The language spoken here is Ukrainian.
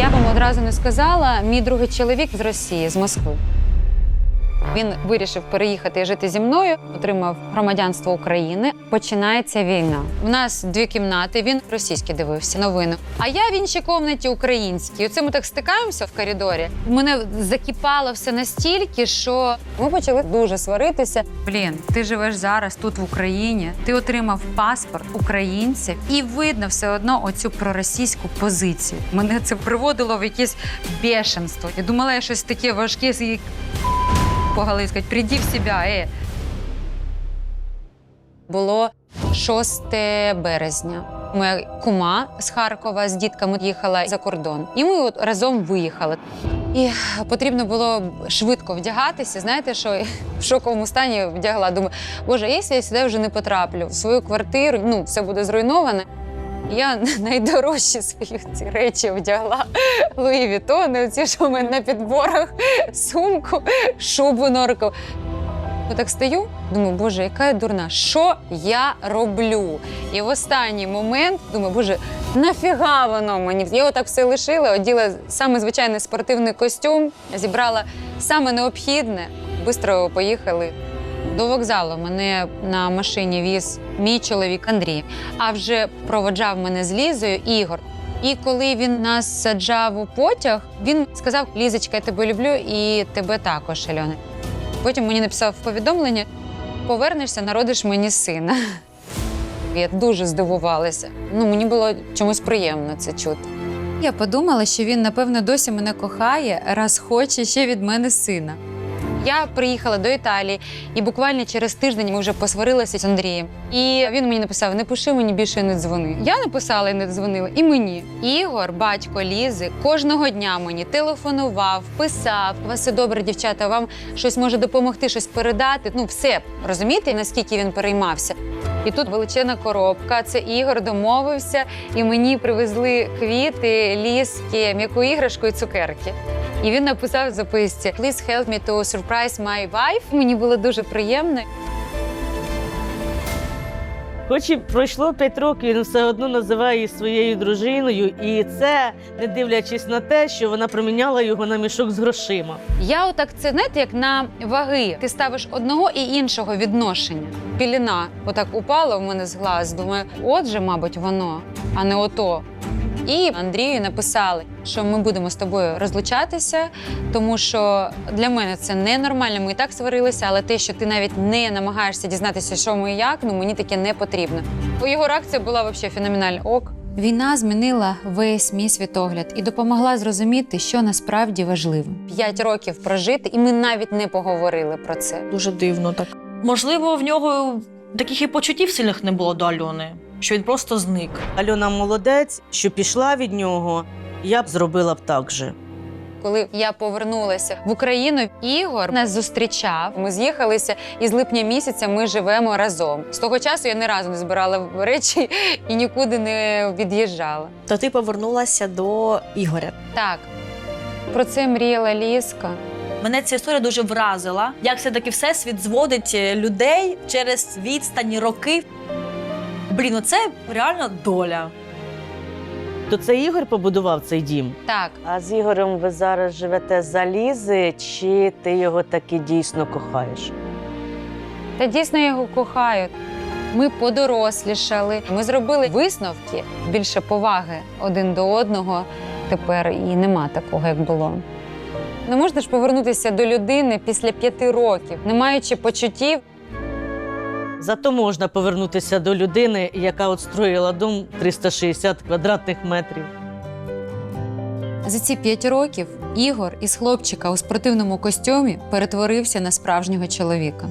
Я вам одразу не сказала, мій другий чоловік з Росії, з Москви. Він вирішив переїхати і жити зі мною, отримав громадянство України. Починається війна. У нас дві кімнати. Він російські дивився новини. А я в іншій кімнаті українській. Оце ми так стикаємося в коридорі. Мене закипало все настільки, що ми почали дуже сваритися. Блін, ти живеш зараз тут в Україні. Ти отримав паспорт українців, і видно все одно оцю проросійську позицію. Мене це приводило в якесь бешенство. Я думала, я щось таке важке і поголи сказати, прийди в себе, е. Було 6 березня. Моя кума з Харкова з дітками їхала за кордон. І ми от разом виїхали. І потрібно було швидко вдягатися. Знаєте, що в шоковому стані вдягла. Думаю, боже, якщо я сюди вже не потраплю в свою квартиру, ну все буде зруйноване. Я найдорожчі свої ці речі вдягла. Луї Вітони, оці, що в мене на підборах, сумку, шубу норкову. Отак стою, думаю, боже, яка я дурна, що я роблю? І в останній момент думаю, боже, нафіга воно мені? Я отак все лишила, оділа саме звичайний спортивний костюм, зібрала саме необхідне, швидко поїхали. До вокзалу мене на машині віз мій чоловік Андрій, а вже проводжав мене з Лізою Ігор. І коли він нас саджав у потяг, він сказав: Лізочка, я тебе люблю і тебе також, Альона. Потім мені написав повідомлення: повернешся, народиш мені сина. Я дуже здивувалася. Ну, мені було чомусь приємно це чути. Я подумала, що він, напевно, досі мене кохає, раз хоче ще від мене сина. Я приїхала до Італії, і буквально через тиждень ми вже посварилися з Андрієм. І він мені написав: не пиши мені більше не дзвони. Я написала і не дзвонила, і мені. Ігор, батько Лізи, кожного дня мені телефонував, писав. У вас все добре, дівчата. Вам щось може допомогти, щось передати. Ну, все розумієте, наскільки він переймався. І тут величезна коробка. Це Ігор домовився, і мені привезли квіти, ліски, м'яку іграшку і цукерки. І він написав в записці Please help me to surprise my wife. Мені було дуже приємно. Хоч і пройшло 5 років, він все одно називає її своєю дружиною, і це не дивлячись на те, що вона проміняла його на мішок з грошима. Я отак це знаєте, як на ваги. Ти ставиш одного і іншого відношення. Піліна отак упала в мене з глаз. Думаю, отже, мабуть, воно, а не ото. І Андрію написали, що ми будемо з тобою розлучатися, тому що для мене це ненормально. Ми і так сварилися, але те, що ти навіть не намагаєшся дізнатися, що ми і як, ну мені таке не потрібно. Його реакція була взагалі феноменальна. Ок. Війна змінила весь мій світогляд і допомогла зрозуміти, що насправді важливо. П'ять років прожити, і ми навіть не поговорили про це. Дуже дивно так. Можливо, в нього таких і почуттів сильних не було до Альони, що він просто зник. Альона молодець, що пішла від нього, я б зробила б так же. Коли я повернулася в Україну, Ігор нас зустрічав. Ми з'їхалися, і з липня місяця ми живемо разом. З того часу я ні разу не збирала речі і нікуди не від'їжджала. То ти повернулася до Ігоря. Так, про це мріяла Ліска. Мене ця історія дуже вразила, як все-таки всесвіт зводить е, людей через відстані роки. Блін, ну це реально доля. То це Ігор побудував цей дім. Так, А з Ігорем ви зараз живете за Лізи, чи ти його таки дійсно кохаєш? та дійсно я його кохаю. Ми подорослішали. Ми зробили висновки більше поваги один до одного. Тепер і нема такого, як було. Не можна ж повернутися до людини після п'яти років, не маючи почуттів. Зато можна повернутися до людини, яка от строїла дом 360 квадратних метрів. За ці п'ять років Ігор із хлопчика у спортивному костюмі перетворився на справжнього чоловіка.